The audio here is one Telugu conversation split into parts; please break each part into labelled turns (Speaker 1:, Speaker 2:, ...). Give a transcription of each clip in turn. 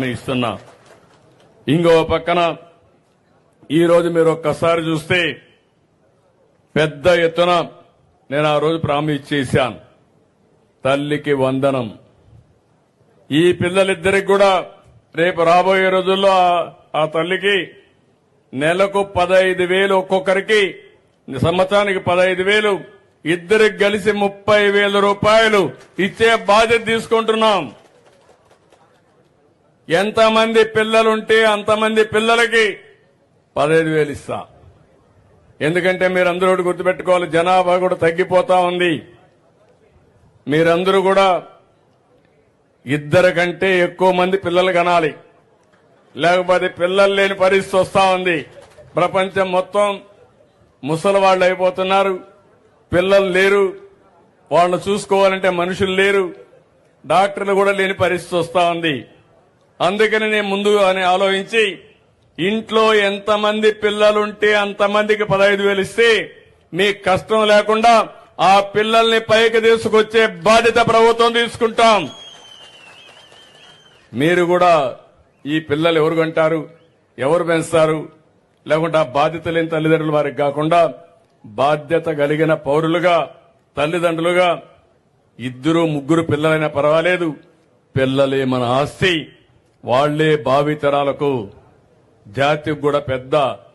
Speaker 1: ఇస్తున్నా ఇంకో పక్కన ఈరోజు మీరు ఒక్కసారి చూస్తే పెద్ద ఎత్తున నేను ఆ రోజు ప్రామిస్ చేశాను. తల్లికి వందనం. ఈ పిల్లలిద్దరికి కూడా రేపు రాబోయే రోజుల్లో ఆ- తల్లికి నెలకు పదహైదు వేలు ఒక్కొక్కరికి సంవత్సరానికి పదహైదు వేలు ఇద్దరికి కలిసి ముప్పై వేల రూపాయలు ఇచ్చే బాధ్యత తీసుకుంటున్నాం. ఎంతమంది పిల్లలుంటే అంతమంది పిల్లలకి పదహైదు వేలు ఇస్తా. ఎందుకంటే మీరందరూ కూడా గుర్తుపెట్టుకోవాలి జనాభా కూడా తగ్గిపోతా ఉంది. మీరందరూ కూడా ఇద్దరు కంటే ఎక్కువ మంది పిల్లలు కనాలి. లేకపోతే పిల్లలు లేని పరిస్థితి వస్తా ఉంది. ప్రపంచం మొత్తం ముసలి వాళ్ళు అయిపోతున్నారు. పిల్లలు లేరు. వాళ్ళని చూసుకోవాలంటే మనుషులు లేరు. డాక్టర్లు కూడా లేని పరిస్థితి వస్తా ఉంది. అందుకని నేను ముందు అని ఆలోచించి ఇంట్లో ఎంతమంది పిల్లలుంటే అంతమందికి పదహైదు వేలు ఇస్తే మీకు కష్టం లేకుండా ఆ పిల్లల్ని పైకి తీసుకొచ్చే బాధ్యత ప్రభుత్వం తీసుకుంటాం. మీరు కూడా ఈ పిల్లలు ఎవరు కంటారు ఎవరు పెంచుతారు లేకుంటే ఆ బాధ్యత లేని తల్లిదండ్రుల వారికి కాకుండా బాధ్యత కలిగిన పౌరులుగా తల్లిదండ్రులుగా ఇద్దరు ముగ్గురు పిల్లలైనా పర్వాలేదు పిల్లలే మన ఆస్తి. వాళ్ళే భావితరాలకు జాతికి కూడా పెద్ద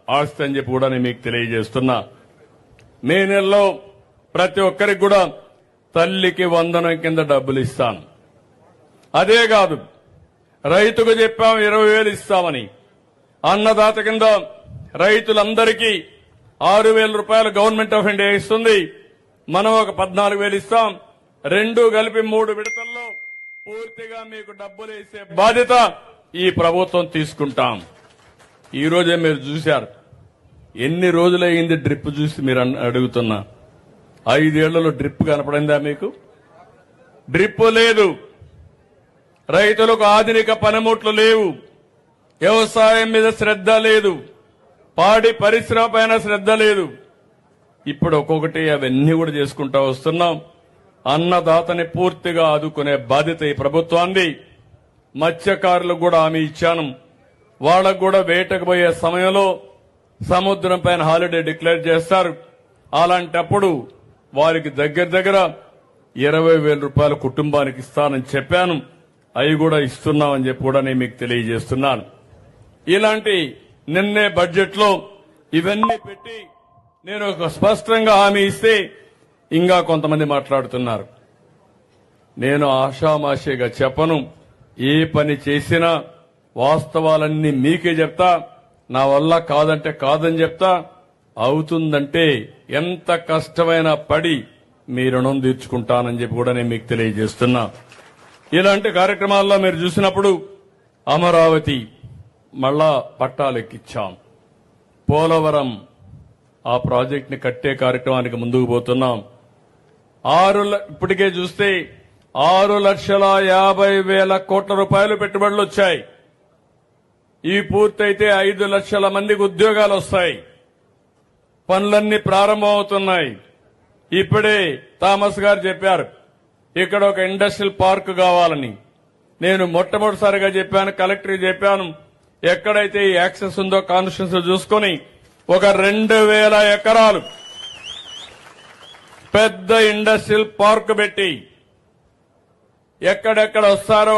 Speaker 1: ఆస్తి అని చెప్పి కూడా నేను మీకు తెలియజేస్తున్నా. మే నెలలో ప్రతి ఒక్కరికి కూడా తల్లికి వందనం కింద డబ్బులు ఇస్తాను అదే కాదు రైతుకు చెప్పాం ఇరవై వేలు ఇస్తామని. అన్నదాత కింద రైతులందరికీ ఆరు వేల రూపాయలు గవర్నమెంట్ ఆఫ్ ఇండియా ఇస్తుంది. మనం ఒక పద్నాలుగు వేలు ఇస్తాం. రెండు కలిపి మూడు విడతల్లో పూర్తిగా మీకు డబ్బులు ఇచ్చే బాధ్యత ఈ ప్రభుత్వం తీసుకుంటాం. ఈ రోజే మీరు చూశారు. ఎన్ని రోజులయ్యింది డ్రిప్ చూసి మీరు అడుగుతున్నా? ఐదేళ్ళలో డ్రిప్ కనపడిందా మీకు? డ్రిప్ లేదు. రైతులకు ఆధునిక పనిముట్లు లేవు. వ్యవసాయం మీద శ్రద్ధ లేదు. పాడి పరిశ్రమ పైన శ్రద్ధ లేదు. ఇప్పుడు ఒక్కొక్కటి అవన్నీ కూడా చేసుకుంటా వస్తున్నాం. అన్నదాతని పూర్తిగా ఆదుకునే బాధ్యత ఈ ప్రభుత్వాన్ని మత్స్యకారులకు కూడా హామీ ఇచ్చాను. వాళ్ళకు కూడా వేటకు పోయే సమయంలో సముద్రం పైన హాలిడే డిక్లేర్ చేస్తారు. అలాంటప్పుడు వారికి దగ్గర దగ్గర ఇరవై వేల రూపాయల కుటుంబానికి ఇస్తానని చెప్పాను. అవి కూడా ఇస్తున్నామని చెప్పి కూడా నేను మీకు తెలియజేస్తున్నాను. ఇలాంటి నిన్నే బడ్జెట్లో ఇవన్నీ పెట్టి నేను ఒక స్పష్టంగా హామీ ఇస్తే ఇంకా కొంతమంది మాట్లాడుతున్నారు. నేను ఆషామాషిగా చెప్పను. ఏ పని చేసినా వాస్తవాలన్నీ మీకే చెప్తా. నా వల్ల కాదంటే కాదని చెప్తా. అవుతుందంటే ఎంత కష్టమైన పడి మీ రుణం తీర్చుకుంటానని చెప్పి కూడా నేను మీకు తెలియజేస్తున్నా. ఇలాంటి కార్యక్రమాల్లో మీరు చూసినప్పుడు అమరావతి మళ్ళా పట్టాలెక్కిచ్చాం. పోలవరం ఆ ప్రాజెక్ట్ని కట్టే కార్యక్రమానికి ముందుకు పోతున్నాం. ఆరు ఇప్పటికే చూస్తే ఆరు లక్షల యాభై వేల కోట్ల రూపాయలు పెట్టుబడులు వచ్చాయి. ఈ పూర్తయితే ఐదు లక్షల మందికి ఉద్యోగాలు వస్తాయి. పనులన్నీ ప్రారంభమవుతున్నాయి. ఇప్పుడే థామస్ గారు చెప్పారు ఇక్కడ ఒక ఇండస్ట్రియల్ పార్క్ కావాలని. నేను మొట్టమొదటిసారిగా చెప్పాను కలెక్టర్ చెప్పాను ఎక్కడైతే ఈ యాక్సెస్ ఉందో కాన్స్టిట్యూన్స్ చూసుకొని ఒక రెండు వేల ఎకరాలు పెద్ద ఇండస్ట్రియల్ పార్క్ పెట్టి ఎక్కడెక్కడ వస్తారో